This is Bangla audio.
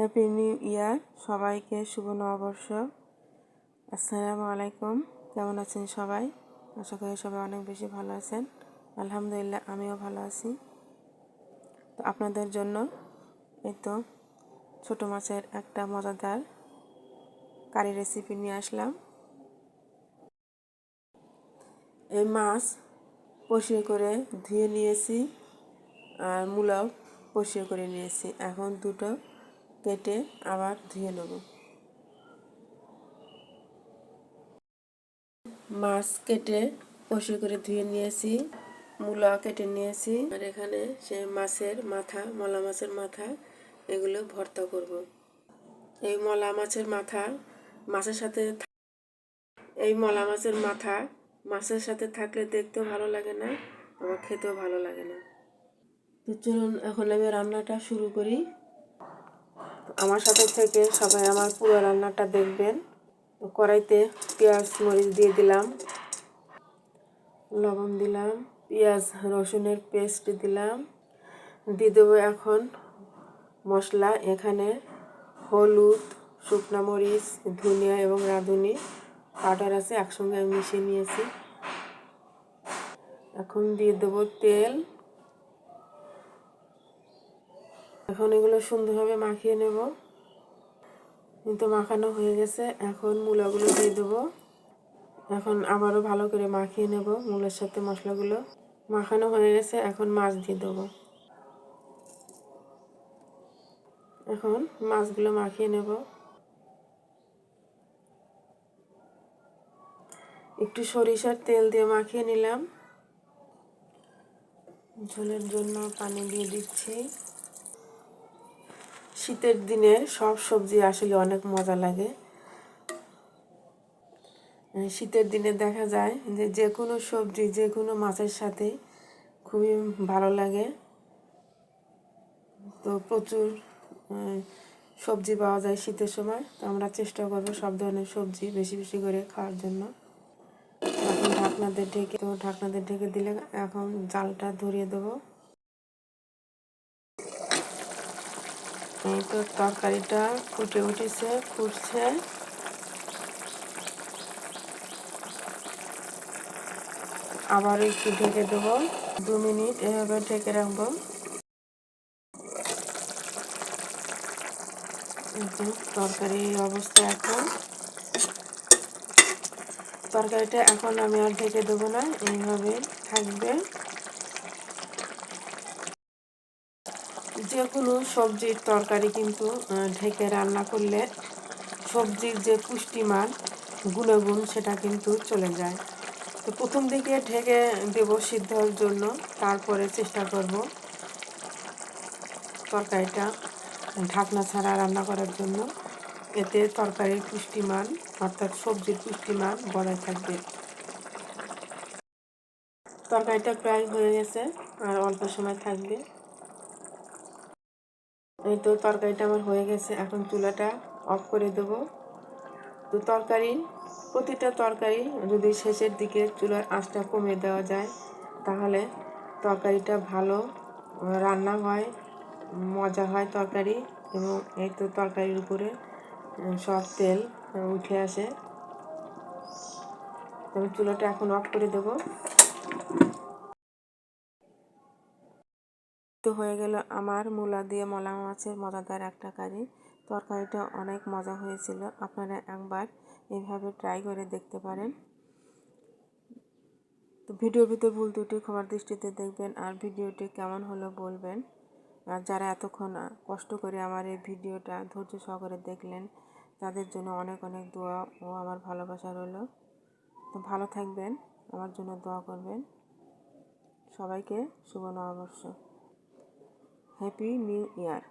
হ্যাপি নিউ ইয়ার সবাইকে শুভ নববর্ষ। আসসালামু আলাইকুম। কেমন আছেন সবাই? আশা করি সবাই অনেক বেশি ভালো আছেন। আলহামদুলিল্লাহ, আমিও ভালো আছি। তো আপনাদের জন্য এই তো ছোটো মাছের একটা মজাদার কারি রেসিপি নিয়ে আসলাম। এই মাছ পরিষ্কার করে ধুয়ে নিয়েছি আর মূলাও পরিষ্কার করে নিয়েছি। এখন দুটো কেটে আবার ধুয়ে নেব। মাছ কেটে পরিষ্কার করে ধুয়ে নিয়েছি, মূলা কেটে নিয়েছি। আর এখানে সে মাছের মাথা, মলা মাছের মাথা, এগুলো ভর্তা করব। এই মলা মাছের মাথা মাছের সাথে এই মলা মাছের মাথা মাছের সাথে থাকলে দেখতেও ভালো লাগে না, আবার খেতেও ভালো লাগে না। তো চলুন, এখন আমি রান্নাটা শুরু করি। আমার সাথে থেকে সবাই আমার পুরো রান্নাটা দেখবেন। কড়াইতে পেঁয়াজ, মরিচ দিয়ে দিলাম। লবণ দিলাম, পেঁয়াজ, রসুনের পেস্ট দিলাম। দিয়ে দেবো এখন মশলা। এখানে হলুদ, শুকনা মরিচ, ধনিয়া এবং রাঁধুনি পাউডার আছে, একসঙ্গে আমি মিশিয়ে নিয়েছি। এখন দিয়ে দেবো তেল। এখন এগুলো সুন্দরভাবে মাখিয়ে নেব। কিন্তু মাখানো হয়ে গেছে। এখন মূলাগুলো দিয়ে দেবো। এখন আবারও ভালো করে মাখিয়ে নেব মূলের সাথে মশলাগুলো। মাখানো হয়ে গেছে, এখন মাছ দিয়ে দেবো। এখন মাছগুলো মাখিয়ে নেব। একটু সরিষার তেল দিয়ে মাখিয়ে নিলাম। ঝোলের জন্য পানি দিয়ে দিচ্ছি। শীতের দিনে সব সবজি আসলে অনেক মজা লাগে। শীতের দিনে দেখা যায় যে যে কোনো সবজি যে কোনো মাছের সাথে খুবই ভালো লাগে। তো প্রচুর সবজি পাওয়া যায় শীতের সময়। তো আমরা চেষ্টা করব সব ধরনের সবজি বেশি বেশি করে খাওয়ার জন্য। এখন ঢাকনাদের ঢেকে, তো ঢাকনাদের ঢেকে দিলে এখন জালটা ধরিয়ে দেবো। এই তো তরকারিটা ফুটে উঠেছে, ফুটছে। আবার একটু ঢেকে দু মিনিট এভাবে ঢেকে রাখব। তরকারির অবস্থা এখন। তরকারিটা এখন আমি আর ঢেকে দেবো না, এইভাবে থাকবে। যে কোনো সবজির তরকারি কিন্তু ঢেকে রান্না করলে সবজির যে পুষ্টিমান গুণগুণ, সেটা কিন্তু চলে যায়। তো প্রথম দিকে ঢেকে দেব সিদ্ধর জন্য, তারপরে চেষ্টা করব তরকারিটা ঢাকনা ছাড়া রান্না করার জন্য। এতে তরকারির পুষ্টিমান, অর্থাৎ সবজির পুষ্টিমান বজায় থাকবে। তরকারিটা প্রায় হয়ে গেছে, আর অল্প সময় থাকবে। এই তো তরকারিটা আমার হয়ে গেছে, এখন চুলাটা অফ করে দেবো। তো তরকারি, প্রতিটা তরকারি যদি শেষের দিকে চুলার আঁচটা কমে দেওয়া যায়, তাহলে তরকারিটা ভালো রান্না হয়, মজা হয় তরকারি এবং এই তো তরকারির উপরে সব তেল উঠে আসে। তবে চুলাটা এখন অফ করে দেব। তো হয়ে গেল আমার মূলা দিয়ে মলা মাছের মজাদার একটা কারি। তরকারিটা অনেক মজা হয়েছিল। আপনারা একবার এইভাবে ট্রাই করে দেখতে পারেন। তো ভিডিওর ভিতরে ভুল ত্রুটি ক্ষমার দৃষ্টিতে দেখবেন আর ভিডিওটি কেমন হলো বলবেন। আর যারা এতক্ষণ কষ্ট করে আমার এই ভিডিওটা ধৈর্য সহকারে দেখলেন, তাদের জন্য অনেক অনেক দোয়া ও আমার ভালোবাসা রইল। তো ভালো থাকবেন, আমার জন্য দোয়া করবেন। সবাইকে শুভ নববর্ষ। Happy new year